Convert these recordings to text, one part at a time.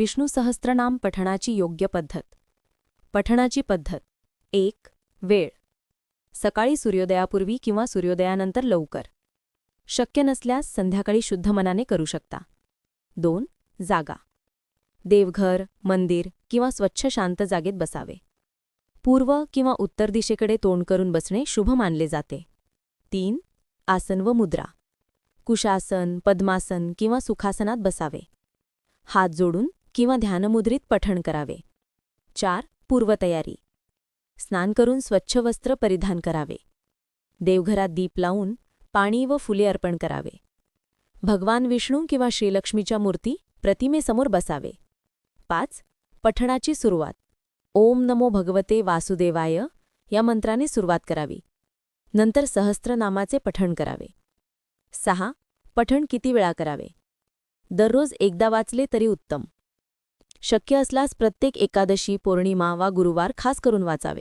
विष्णू सहस्त्रनाम पठणाची योग्य पद्धत. पठणाची पद्धत. एक वेळ. सकाळी सूर्योदयापूर्वी किंवा सूर्योदयानंतर लवकर. शक्य नसल्यास संध्याकाळी शुद्ध मनाने करू शकता. दोन जागा. देवघर मंदिर किंवा स्वच्छ शांत जागेत बसावे. पूर्व किंवा उत्तर दिशेकडे तोंड करून बसणे शुभ मानले जाते. तीन आसन व मुद्रा. कुशासन पद्मासन किंवा सुखासनात बसावे. हात जोडून किंवा ध्यानमुद्रित पठण करावे. चार पूर्वतयारी. स्नान करून स्वच्छ वस्त्र परिधान करावे. देवघरात दीप लावून पाणी व फुले अर्पण करावे. भगवान विष्णू किंवा श्रीलक्ष्मीच्या मूर्ती प्रतिमेसमोर बसावे. पाच पठणाची सुरुवात. ओम नमो भगवते वासुदेवाय या मंत्राने सुरुवात करावी. नंतर सहस्त्रनामाचे पठण करावे. सहा पठण किती वेळा करावे? दररोज एकदा वाचले तरी उत्तम. शक्य असल्यास प्रत्येक एकादशी पौर्णिमा वा गुरुवार खास करून वाचावे.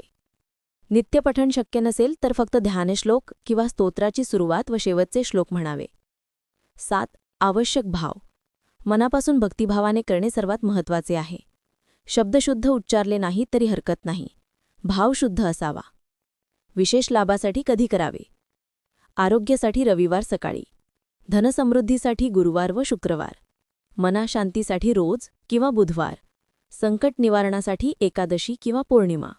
नित्यपठण शक्य नसेल तर फक्त ध्यानश्लोक किंवा स्तोत्राची सुरुवात व शेवटचे श्लोक म्हणावे. सात आवश्यक भाव. मनापासून भक्तिभावाने करणे सर्वात महत्त्वाचे आहे. शब्दशुद्ध उच्चारले नाही तरी हरकत नाही. भाव शुद्ध असावा. विशेष लाभासाठी कधी करावे? आरोग्यासाठी रविवार सकाळी. धनसमृद्धीसाठी गुरुवार व शुक्रवार. मनाशांतीसाठी रोज किंवा बुधवार संकट निवारणासाठी एकादशी किंवा पौर्णिमा.